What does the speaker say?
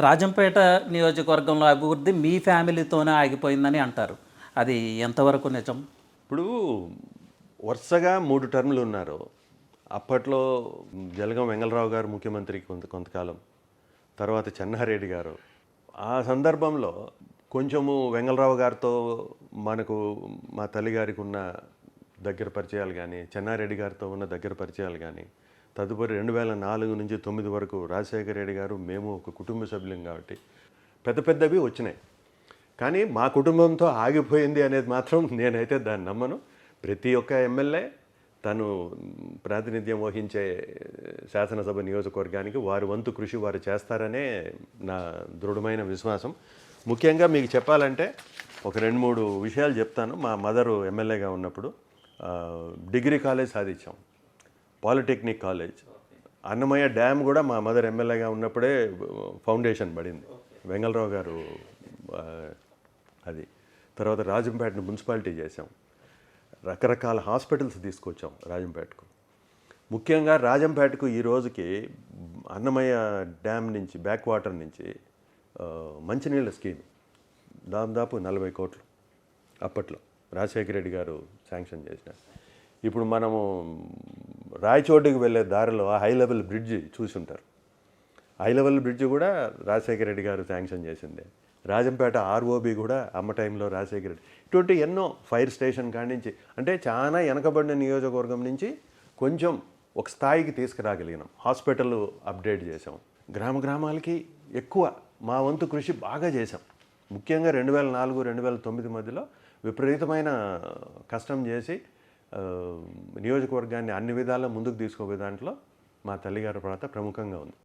రాజంపేట నియోజకవర్గంలో అభివృద్ధి మీ ఫ్యామిలీతోనే ఆగిపోయిందని అంటారు. అది ఎంతవరకు నిజం? ఇప్పుడు వరుసగా మూడు టర్ములు ఉన్నారు. అప్పట్లో జలగం వెంగళరావు గారు ముఖ్యమంత్రి కొంత కొంతకాలం. తర్వాత చెన్నారెడ్డి గారు. ఆ సందర్భంలో కొంచెము వెంగళరావు గారితో మనకు మా తల్లిగారికి ఉన్న దగ్గర పరిచయాలు కానీ చెన్నారెడ్డి గారితో ఉన్న దగ్గర పరిచయాలు కానీ తదుపరి రెండు వేల నాలుగు నుంచి తొమ్మిది వరకు రాజశేఖర రెడ్డి గారు మేము ఒక కుటుంబ సభ్యులం కాబట్టి పెద్ద పెద్దవి వచ్చినాయి. కానీ మా కుటుంబంతో ఆగిపోయింది అనేది మాత్రం నేనైతే దాన్ని నమ్మను. ప్రతి ఒక్క ఎమ్మెల్యే తను ప్రాతినిధ్యం వహించే శాసనసభ నియోజకవర్గానికి వారి వంతు కృషి వారు చేస్తారనే నా దృఢమైన విశ్వాసం. ముఖ్యంగా మీకు చెప్పాలంటే ఒక రెండు మూడు విషయాలు చెప్తాను. మా మదరు ఎమ్మెల్యేగా ఉన్నప్పుడు డిగ్రీ కాలేజ్ సాధించాం. Polytechnic college. అన్నమయ్య డ్యామ్ కూడా మా మదర్ ఎమ్మెల్యేగా ఉన్నప్పుడే ఫౌండేషన్ పడింది. వెంగళరావు గారు అది. తర్వాత రాజంపేటను మున్సిపాలిటీ చేసాం రకరకాల హాస్పిటల్స్ తీసుకొచ్చాం రాజంపేటకు. ముఖ్యంగా రాజంపేటకు ఈ రోజుకి అన్నమయ్య డ్యామ్ నుంచి బ్యాక్ వాటర్ నుంచి మంచినీళ్ళ స్కీమ్. దాదాపు నలభై కోట్లు అప్పట్లో. రాజశేఖర రెడ్డి గారు శాంక్షన్ చేసిన ఇప్పుడు మనము రాయచోటికి వెళ్ళే దారిలో ఆ హై లెవెల్ బ్రిడ్జ్ చూసి ఉంటారు హై లెవెల్ బ్రిడ్జ్ కూడా రాజశేఖర రెడ్డి గారు శాంక్షన్ చేసిందే. రాజంపేట ఆర్ఓబి కూడా అమ్మ టైంలో రాజశేఖర రెడ్డి. ఇటువంటి ఎన్నో ఫైర్ స్టేషన్ కాడి నుంచి అంటే చాలా వెనకబడిన నియోజకవర్గం నుంచి కొంచెం ఒక స్థాయికి తీసుకురాగలిగినాం. హాస్పిటల్ అప్డేట్ చేసాం గ్రామ గ్రామాలకి ఎక్కువ మా వంతు కృషి బాగా చేసాం ముఖ్యంగా రెండు వేల నాలుగు రెండు వేల తొమ్మిది మధ్యలో విపరీతమైన కష్టం చేసి నియోజకవర్గాన్ని అన్ని విధాలా ముందుకు తీసుకోవే దాంట్లో మా తల్లిగారి పాత్ర ప్రముఖంగా ఉంది.